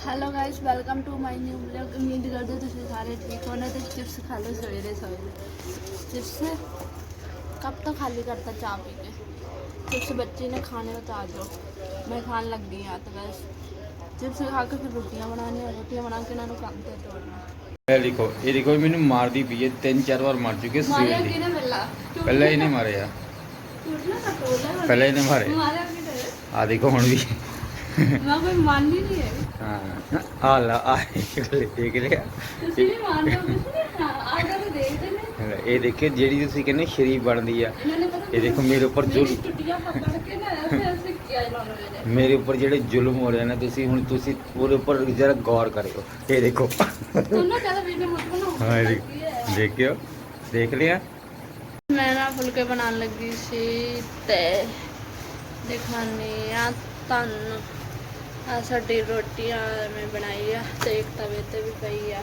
Hello guys welcome to my new vlog ਉਮੀਦ ਕਰਦੇ ਹਾਂ ਤੁਸੀਂ ਸਾਰੇ ਠੀਕ ਹੋਣੇ ਤੇ ਚਿਪਸ ਖਾ ਲਓ ਸਵੇਰੇ ਸਵੇਰੇ ਚਿਪਸ ਕਬ ਤੱਕ ਖਾਲੀ ਕਰਤਾ ਚਾਹ ਪੀ ਕੇ ਚਿਪਸ ਬੱਚੇ ਨੇ ਖਾਣੇ ਹੋ ਆ ਜਾਓ ਮੈਂ ਖਾਣ ਲੱਗੀ ਹਾਂ ਤਾਂ ਬਸ ਚਿਪਸ ਖਾ ਕੇ ਫਿਰ ਰੋਟੀਆਂ ਬਣਾਉਣੀਆਂ ਰੋਟੀਆਂ ਬਣਾ ਕੇ ਇਹਨਾਂ ਨੂੰ ਕੰਮ ਤੇ ਤੋਰਨਾ ਇਹ ਦੇਖੋ ਇਹ ਦੇਖੋ ਮੈਨੂੰ ਮਾਰਦੀ ਪਈ ਹੈ ਤਿੰਨ ਚਾਰ ਵਾਰ ਮਾਰ ਚੁੱਕੀ ਹੈ ਮਾਰਿਆ ਸਵੇਰ ਦੀ ਪਹਿਲਾਂ ਮਾਰਿਆ ਟੁੱਟਣਾ ਤਾਂ ਟੋਲਾ ਪਹਿਲਾਂ ਇਹਨੇ ਮਾਰੇ ਮਾਰਿਆ ਕਿਨੇ ਆ ਦੇਖੋ ਹੁਣ ਵੀ ਮੈਂ ਕੋਈ ਮੰਨ ਹੀ ਨਹੀਂ ਹੈ ਹਾਂ। ਆ ਲਾ ਆ ਦੇਖ ਲਿਆ। ਤੁਸੀਂ ਵੀ ਮੰਨ ਲਓ ਕੁਛ ਨਹੀਂ ਆ ਗੱਲ ਦੇਖਦੇ ਨੇ ਇਹ ਦੇਖੇ ਜਿਹੜੀ ਤੁਸੀਂ ਕਹਿੰਦੇ ਸ਼ਰੀਫ ਬਣਦੀ ਆ ਇਹਨਾਂ ਨੇ ਪਤਾ ਇਹ ਦੇਖੋ ਮੇਰੇ ਉੱਪਰ ਮੇਰੀ ਜ਼ੁਲਮ ਟੁੱਟੀਆਂ ਪਕੜ ਕੇ ਨਾ ਐਸੇ ਐਸੇ ਕਿਆ ਲਾਉਣਾ ਮੇਰੇ ਮੇਰੇ ਉੱਪਰ ਜਿਹੜੇ ਜ਼ੁਲਮ ਹੋ ਰਹੇ ਨੇ ਤੁਸੀਂ ਹੁਣ ਤੁਸੀਂ ਉਹਦੇ ਉੱਪਰ ਜਰਾ ਗੌਰ ਕਰਿਓ। ਇਹ ਦੇਖੋ। ਤੁਹਾਨੂੰ ਜ਼ਿਆਦਾ ਵੀਡੀਓ ਮਤ ਬਣਾਓ। ਹਾਂ ਇਹ ਦੇਖ- ਦੇਖਿਓ। ਦੇਖ ਲਿਆ। ਮੈਂ ਨਾ ਫੁਲਕੇ ਬਣਾਉਣ ਲੱਗੀ ਸੀ ਤੇ ਦਿਖਾਣੀ ਆ ਤੁਹਾਨੂੰ। ਆ ਸਾਡੀ ਰੋਟੀਆਂ ਮੈਂ ਬਣਾਈ ਆ ਤੇ ਇੱਕ ਤਵੇ ਤੇ ਵੀ ਪਈ ਆ।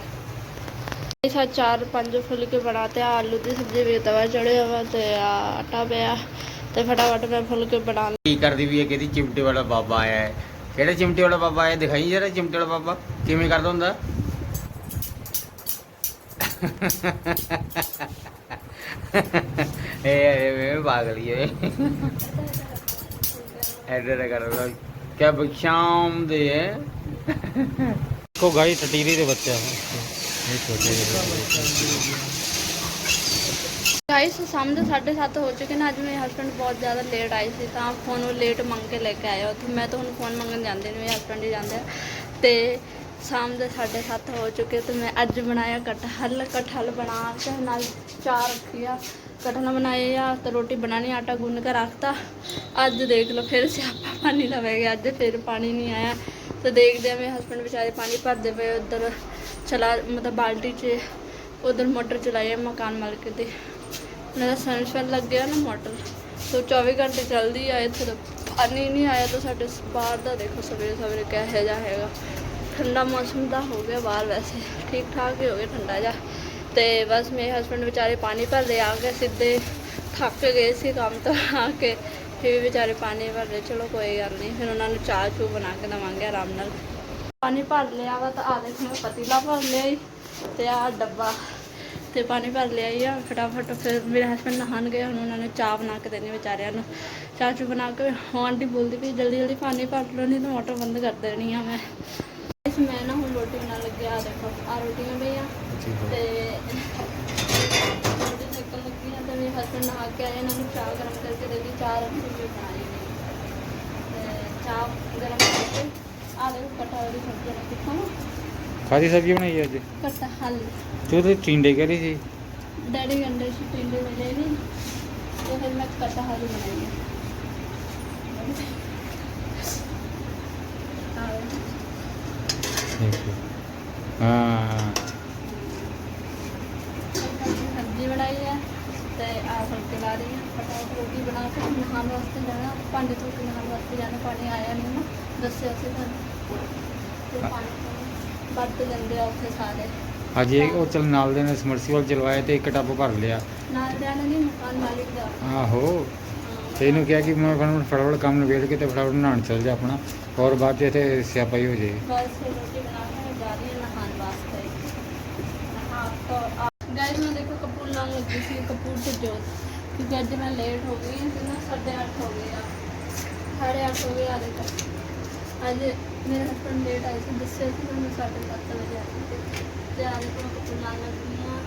ਇਹ ਸਾ ਚਾਰ ਪੰਜ ਫੁਲਕੇ ਬਣਾਤੇ ਆ, ਆਲੂ ਦੀ ਸਬਜ਼ੀ ਵੀ ਤਵਾ ਚੜਿਆ ਵਾ ਤੇ ਆ ਆਟਾ ਪਿਆ ਤੇ ਫਟਾਫਟ ਮੈਂ ਫੁਲਕੇ ਬਣਾ ਕੀ ਕਰਦੀ ਵੀ ਹੈ ਕਹਿੰਦੀ ਚਿਮਟੇ ਵਾਲਾ ਬਾਬਾ ਆਇਆ ਹੈ? ਕਿਹੜਾ ਚਿਮਟੇ ਵਾਲਾ ਬਾਬਾ ਆਇਆ? ਦਿਖਾਈ ਜਰਾ ਚਿਮਟੇ ਵਾਲਾ ਬਾਬਾ। ਕਿਵੇਂ ਕਰਦਾ ਹੁੰਦਾ? ਇਹ ਇਹ ਪਾਗਲੀ ਹੈ ਐਡਰ ਕਰਦਾ। ਕਿਆ ਬਖਸ਼ਾਮ ਦੇ ਹੈ ਕੋ ਗਾਈ ਟਟੀਰੀ ਦੇ ਬੱਚਾ ਇਹ ਛੋਟੇ ਗਾਇਸ ਸਾਹਮਣੇ 7:30 ਹੋ ਚੁੱਕੇ ਨੇ। ਅੱਜ ਮੇਰੇ ਹਸਬੰਡ ਬਹੁਤ ਜ਼ਿਆਦਾ ਲੇਟ ਆਏ ਸੀ ਤਾਂ ਫੋਨ ਉਹ ਲੇਟ ਮੰਗ ਕੇ ਲੈ ਕੇ ਆਇਆ। ਉੱਥੇ ਮੈਂ ਤਾਂ ਹੁਣ ਫੋਨ ਮੰਗਣ ਜਾਂਦੇ ਨੇ ਮੇਰੇ ਹਸਬੰਡ ਹੀ ਜਾਂਦੇ ਆ। ਤੇ ਸ਼ਾਮ ਦੇ 7:30 ਹੋ ਚੁੱਕੇ ਤੇ ਮੈਂ ਅੱਜ ਬਣਾਇਆ ਕਟਹਲ ਕਟਹਲ ਬਣਾ ਕੇ ਨਾਲ ਚਾਹ ਰੱਖੀ ਆ ਕਟਹਲ ਬਣਾਏ ਆ ਤੇ ਰੋਟੀ ਬਣਾਣੀ ਆਟਾ ਗੁੰਨ ਕੇ ਰੱਖਤਾ। ਅੱਜ ਦੇਖ ਲਓ, ਫਿਰ ਸਿਆਪਾ ਪਾਣੀ ਦਾ ਪੈ ਗਿਆ, ਅੱਜ ਫਿਰ ਪਾਣੀ ਨਹੀਂ ਆਇਆ। ਤੇ ਦੇਖਦੇ ਆ, ਮੇਰੇ ਹਸਬੰਡ ਵਿਚਾਰੇ ਪਾਣੀ ਭਰਦੇ ਪਏ ਉਧਰ, ਚਲਾ ਮਤਲਬ ਬਾਲਟੀ 'ਚ, ਉਧਰ ਮੋਟਰ ਚਲਾਈ ਹੈ ਮਕਾਨ ਮਾਲਕ ਦੇ। ਉਹਨਾਂ ਦਾ ਸਨਸ਼ਾਈਨ ਲੱਗ ਗਿਆ ਨਾ ਮੋਟਰ। ਸੋ 24 ਘੰਟੇ ਚੱਲਦੀ ਆ, ਇੱਥੇ ਪਾਣੀ ਨਹੀਂ ਆਇਆ ਤਾਂ ਸਾਡੇ ਬਾਹਰ ਦਾ ਦੇਖੋ ਸਵੇਰੇ ਸਵੇਰੇ ਕਿਹੋ ਜਿਹਾ ਹੈਗਾ। ਠੰਡਾ ਮੌਸਮ ਦਾ ਹੋ ਗਿਆ ਬਾਹਰ ਵੈਸੇ। ਠੀਕ ਠਾਕ ਹੀ ਹੋ ਗਿਆ ਠੰਡਾ ਜਿਹਾ। ਤੇ ਬਸ ਮੇਰੇ ਹਸਬੰਡ ਵਿਚਾਰੇ ਪਾਣੀ ਭਰਦੇ ਆ ਕੇ ਸਿੱਧੇ ਥੱਕ ਗਏ ਸੀ ਕੰਮ ਤੋਂ ਆ ਕੇ। ਫਿਰ ਵੀ ਵਿਚਾਰੇ ਪਾਣੀ ਭਰ ਭਰਦੇ, ਚਲੋ ਕੋਈ ਗੱਲ ਨਹੀਂ। ਫਿਰ ਉਹਨਾਂ ਨੂੰ ਚਾਹ ਚੂ ਬਣਾ ਕੇ ਦਵਾਂਗੇ ਆਰਾਮ ਨਾਲ। ਪਾਣੀ ਭਰ ਲਿਆ ਵਾ ਤਾਂ ਆ ਦੇਖੋ, ਮੈਂ ਪਤੀਲਾ ਭਰ ਲਿਆ ਈ ਤੇ ਆ ਡੱਬਾ। ਤੇ ਪਾਣੀ ਭਰ ਲਿਆ ਹੀ ਆ, ਫਟਾਫਟ ਫਿਰ ਮੇਰੇ ਹਸਬੰਡ ਨਹਾਣ ਗਏ, ਹੁਣ ਉਹਨਾਂ ਨੇ ਚਾਹ ਬਣਾ ਕੇ ਦੇਣੀ ਵਿਚਾਰਿਆਂ ਨੂੰ। ਚਾਹ ਚੂ ਬਣਾ ਕੇ ਹਾਂ ਆਂਟੀ ਬੋਲਦੀ ਵੀ ਜਲਦੀ ਜਲਦੀ ਪਾਣੀ ਭਰ ਲਓ, ਨਹੀਂ ਤਾਂ ਮੋਟਰ ਬੰਦ ਕਰ ਦੇਣੀ ਆ ਮੈਂ। ਇਸ ਮੈਂ ਨਾ ਹੁਣ ਰੋਟੀ ਬਣਾਉਣ ਲੱਗਿਆ ਆ ਦੇਖੋ ਆ ਰੋਟੀਆਂ ਪਈਆਂ। ਤੇ ਰੋਟੀ ਸੇਕਣ ਲੱਗੀ ਆ ਤੇ ਮੇਰੇ ਹਸਬੰਡ ਨਹਾ ਕੇ ਆਏ ਇਹਨਾਂ ਨੂੰ ਚਾਹ ਗਰਮ ਕਰਕੇ ਦੇ ਦਿੱਤੀ। ਚਾਹ ਰੱਖੀ ਹੋਈ ਬਣਾਈ ਨਹੀਂ। ਤੇ ਚਾਹ ਗਰਮ ਕਰਕੇ ਆ ਦੇਖੋ ਕਟਹਲ ਦੀ ਸਬਜ਼ੀ ਰੱਖੀ। ਖਾਣਾ ਕਾਦੀ ਸਬਜ਼ੀ ਬਣਾਈ ਅੱਜ? ਕਟਹਲ ਤੂੰ ਤੇ ਟਿੰਡੇ ਕਹਿ ਰਹੀ ਸੀ। ਡੈਡੀ ਗੰਡੇ ਸੀ ਟਿੰਡੇ ਮਿਲੇ ਨਹੀਂ। ਤੇ ਫਿਰ ਮੈਂ ਕਟਹਲ ਬਣਾਈ ਹੈ ਆਹ ਹਾਂ ਸਬਜ਼ੀ ਬਣਾਈ ਹੈ ਤੇ ਆ ਫੁਲਕੇ ਲਾ ਰਹੀ ਹਾਂ ਫਟਾਫਟ ਰੋਟੀ ਬਣਾ ਕੇ ਨਹਾਉਣ ਵਾਸਤੇ ਜਾਣਾ ਭਾਂਡੇ ਧੋ ਕੇ ਨਹਾਉਣ ਵਾਸਤੇ ਜਾਣਾ ਪਾਣੀ ਆਇਆ ਨਹੀਂ ਨਾ ਦੱਸਿਆ ਸੀ ਤੁਹਾਨੂੰ ਤੇ ਪਾਣੀ ਵੱਧ ਲੈਂਦੇ ਆ ਉੱਥੇ ਸਾਰੇ ਅੱਜ ਇਹ ਉਹ ਚਲ ਨਾਲ ਦੇ ਨੇ ਸਮਰਸੀਬਲ ਚਲਵਾਇਆ ਤੇ ਇੱਕ ਟੱਬ ਭਰ ਲਿਆ ਨਾਲ ਜਾਣਾ ਨਹੀਂ ਮਕਾਨ ਮਾਲਿਕ ਦਾ ਆਹੋ ਤੇ ਇਹਨੂੰ ਕਿਹਾ ਕਿ ਮੈਂ ਫਟਾਫਟ ਕੰਮ ਨਿਬੇੜ ਕੇ ਤੇ ਫਟਾਫਟ ਨਹਾਉਣ ਚੱਲ ਜਾ ਆਪਣਾ ਔਰ ਬਾਅਦ ਚ ਇੱਥੇ ਸਿਆਪਾ ਹੀ ਹੋ ਜੇ ਬਸ ਫਿਰ ਰੋਟੀ ਬਣਾ ਕੇ ਮੈਂ ਜਾ ਰਹੀ ਹਾਂ ਨਹਾਉਣ ਵਾਸਤੇ ਨਹਾ ਤੋਂ ਗਾਇਸ ਮੈਂ ਦੇਖੋ ਕਪੂਰ ਲਾਉਣ ਲੱਗੀ ਸੀ ਕਪੂਰ ਤੇ ਜੋਤ ਕਿਉਂਕਿ ਅੱਜ ਮੈਂ ਲੇਟ ਹੋ ਗਈ ਹਾਂ ਤੇ ਨਾ 8:30 ਹੋ ਗਏ ਆ ਸਾਢੇ ਅੱਠ ਹੋ ਗਏ ਆ ਦੇਖੋ ਅੱਜ ਮੇਰੇ ਹਸਬੰਡ ਲੇਟ ਆਏ ਸੀ ਦੱਸਿਆ ਸੀ ਮੈਨੂੰ 7:30 ਵਜੇ ਆਏ ਸੀ ਤੇ ਆ ਦੇਖੋ ਮੈਂ ਕਪੂਰ ਲਾਉਣ ਲੱਗੀ ਹਾਂ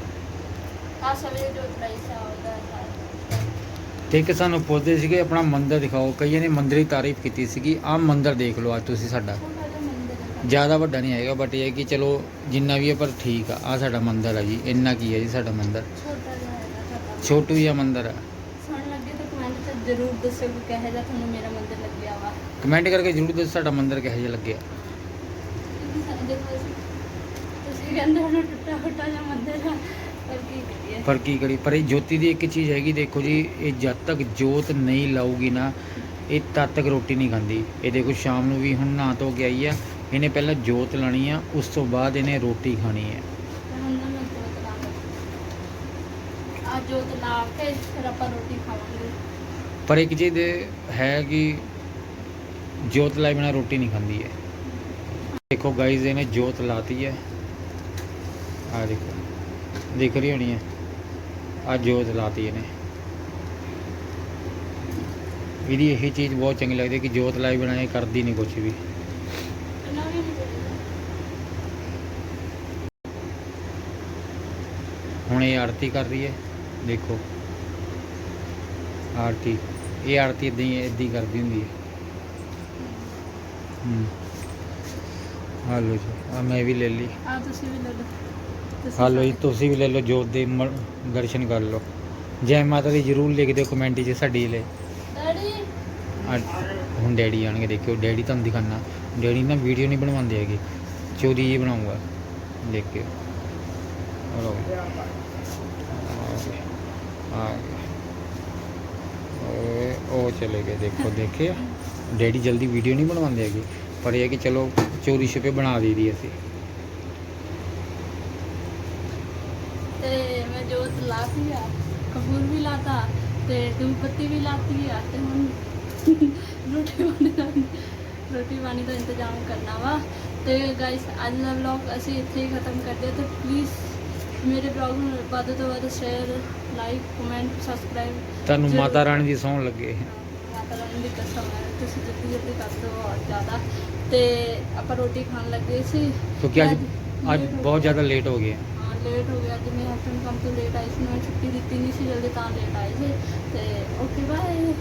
ਤੇ ਇੱਕ ਸਾਨੂੰ ਪੁੱਛਦੇ ਸੀਗੇ ਆਪਣਾ ਮੰਦਿਰ ਦਿਖਾਓ। ਕਈਆਂ ਨੇ ਮੰਦਿਰ ਦੀ ਤਾਰੀਫ ਕੀਤੀ ਸੀਗੀ ਆਹ ਮੰਦਿਰ ਦੇਖ ਲਓ ਅੱਜ ਤੁਸੀਂ ਸਾਡਾ। ਜ਼ਿਆਦਾ ਵੱਡਾ ਨਹੀਂ ਹੈਗਾ ਬਟ ਇਹ ਹੈ ਕਿ ਚਲੋ ਜਿੰਨਾ ਵੀ ਹੈ ਪਰ ਠੀਕ ਆ ਆ ਸਾਡਾ ਮੰਦਿਰ ਹੈ ਜੀ ਇੰਨਾ ਕੀ ਹੈ ਜੀ ਸਾਡਾ ਮੰਦਿਰ। ਛੋਟਾ ਜਿਹਾ ਮੰਦਿਰ ਹੈ ਸੁਣ ਲੱਗੇ ਤਾਂ ਕਮੈਂਟ 'ਚ ਜ਼ਰੂਰ ਦੱਸਿਓ ਕਿ ਕਿਹੋ ਜਿਹਾ ਤੁਹਾਨੂੰ ਮੇਰਾ ਮੰਦਿਰ ਲੱਗਿਆ ਵਾ। ਕਮੈਂਟ ਕਰਕੇ ਜਰੂਰ ਦੱਸੋ ਸਾਡਾ ਮੰਦਿਰ ਕਿਹੋ ਜਿਹਾ ਲੱਗਿਆ। ਤੁਸੀਂ ਕਹਿੰਦੇ ਹੋ ਨਾ ਟੁੱਟਾ ਫੁੱਟਾ ਜਿਹਾ ਮੰਦਿਰ ਆ। ਪਰ ਕੀ ਕਰੀ ਪਰ ਇਹ ਜੋਤੀ ਦੀ ਇੱਕ ਚੀਜ਼ ਹੈਗੀ ਦੇਖੋ ਜੀ ਇਹ ਜਦ ਤੱਕ ਜੋਤ ਨਹੀਂ ਲਾਊਗੀ ਨਾ ਇਹ ਤਦ ਤੱਕ ਰੋਟੀ ਨਹੀਂ ਖਾਂਦੀ। ਇਹ ਦੇਖੋ ਸ਼ਾਮ ਨੂੰ ਵੀ ਹੁਣ ਨਹਾ ਧੋ ਕੇ ਆਈ ਆ ਇਹਨੇ ਪਹਿਲਾਂ ਜੋਤ ਲਾਣੀ ਆ ਉਸ ਤੋਂ ਬਾਅਦ ਇਹਨੇ ਰੋਟੀ ਖਾਣੀ ਹੈ ਜੋਤ ਲਾ ਕੇ ਫਿਰ ਆਪਾਂ ਰੋਟੀ ਖਾਵਾਂਗੇ। ਪਰ ਇੱਕ ਚੀਜ਼ ਹੈ ਕਿ ਜੋਤ ਲਾਏ ਬਿਨਾਂ ਰੋਟੀ ਨਹੀਂ ਖਾਂਦੀ ਹੈ ਦੇਖੋ ਗਾਈਜ਼ ਇਹਨੇ ਜੋਤ ਲਾਤੀ ਹੈ। ਆ ਦੇਖੋ। ਦਿਖ ਰਹੀ ਹੋਣੀ ਹੈ। ਆ ਜੋਤ ਲਾਤੀ ਇਹਨੇ। ਇਹਦੀ ਇਹੀ ਚੀਜ਼ ਬਹੁਤ ਚੰਗੀ ਲੱਗਦੀ ਕਿ ਜੋਤ ਲਾਈ ਬਣਾਏ ਕਰਦੀ ਨਹੀਂ ਕੁਝ ਵੀ। ਹੁਣ ਇਹ ਆਰਤੀ ਕਰ ਰਹੀ ਹੈ, ਦੇਖੋ। ਆਰਤੀ, ਇਹ ਆਰਤੀ ਇਦਾਂ ਹੀ ਇਦਾਂ ਹੀ ਕਰਦੀ ਹੁੰਦੀ ਹੈ। ਹੂੰ। ਹਾਲੋ ਜੀ ਆ ਮੈਂ ਵੀ ਲੈ ਲਈ। ਆ ਤੁਸੀਂ ਵੀ ਲੈ ਲਓ। ਤੁਸੀਂ ਹਾਲੋ ਜੀ ਸਾਰੇ- ਤੁਸੀਂ ਵੀ ਲੈ ਲਓ ਜੋਤ ਦੇ ਮ- ਦਰਸ਼ਨ ਕਰ ਲਓ। ਜੈ ਮਾਤਾ ਦੀ ਜਰੂਰ ਲਿਖ ਦਿਓ ਕਮੈਂਟ 'ਚ ਸਾਡੀ ਲਈ ਡੈਡੀ? ਅੱਜ ਹੁਣ ਡੈਡੀ ਆਣਗੇ ਦੇਖਿਓ ਡੈਡੀ ਤੁਹਾਨੂੰ ਦਿਖਾਣਾ ਡੈਡੀ ਨਾ ਵੀਡੀਓ ਨਹੀਂ ਬਣਵਾਉਂਦੇ ਹੈਗੇ। ਚੋਰੀ ਜੀ ਬਣਾਉਂਗਾ ਦੇਖ ਕੇ ਲਓ ਜੀ। ਆ ਗਏ, ਆ ਗਏ। ਓਏ ਉਹ ਚਲੇ ਗਏ। ਦੇਖੋ ਦੇਖਿਆ ਡੈਡੀ ਜਲਦੀ ਵੀਡੀਓ ਨਹੀਂ ਬਣਵਾਉਂਦੇ ਹੈਗੇ। ਪਰ ਇਹ ਹੈ ਕਿ ਚਲੋ ਚੋਰੀ ਛਿਪੇ ਬਣਾ ਦਈਦੀ ਅਸੀਂ। ਤੇ ਮੈਂ ਜੋਤ ਲਾਤੀ ਆ ਕਪੂਰ ਵੀ ਲਾਤਾ ਤੇ ਧੂਪ ਬੱਤੀ ਵੀ ਲਾਤੀ ਆ ਤੇ ਹੁਣ ਰੋਟੀ ਪਾਣੀ ਦਾ ਰੋਟੀ ਪਾਣੀ ਦਾ ਇੰਤਜ਼ਾਮ ਕਰਨਾ ਵਾ। ਤੇ ਗਾਇਸ ਅੱਜ ਦਾ ਵਲੌਗ ਅਸੀਂ ਇੱਥੇ ਹੀ ਖਤਮ ਕਰਦੇ ਹਾਂ ਤੇ ਪਲੀਜ਼ ਮੇਰੇ ਬਲੌਗ ਨੂੰ ਵੱਧ ਤੋਂ ਵੱਧ ਸ਼ੇਅਰ ਲਾਈਕ ਕਮੈਂਟ ਸਬਸਕ੍ਰਾਈਬ ਤੁਹਾਨੂੰ ਜ਼ਰੂਰ। ਮਾਤਾ ਰਾਣੀ ਦੀ ਸੌਣ ਲੱਗੇ। ਮਾਤਾ ਰਾਣੀ ਦੀ ਕਸਮ ਹੈ ਤੁਸੀਂ ਜਲਦੀ ਜਲਦੀ ਕਰ ਦਿਓ ਬਹੁਤ ਜ਼ਿਆਦਾ। ਤੇ ਆਪਾਂ ਰੋਟੀ ਖਾਣ ਲੱਗੇ ਸੀ। ਕਿਉਂਕਿ ਅੱਜ ਅੱਜ ਬਹੁਤ ਜ਼ਿਆਦਾ ਲੇਟ ਹੋ ਗਏ ਹਾਂ ਲੇਟ ਹੋ ਗਿਆ, ਅੱਜ ਮੇਰੇ ਹਸਬੰਡ ਕੰਮ ਤੋਂ ਲੇਟ ਆਏ ਸੀ, ਮੈਂ ਛੁੱਟੀ ਦਿੱਤੀ ਨਹੀਂ ਸੀ, ਜਲਦੀ ਤਾਂ ਲੇਟ ਆਏ ਸੀ, ਤੇ ਓਕੇ ਬਾਏ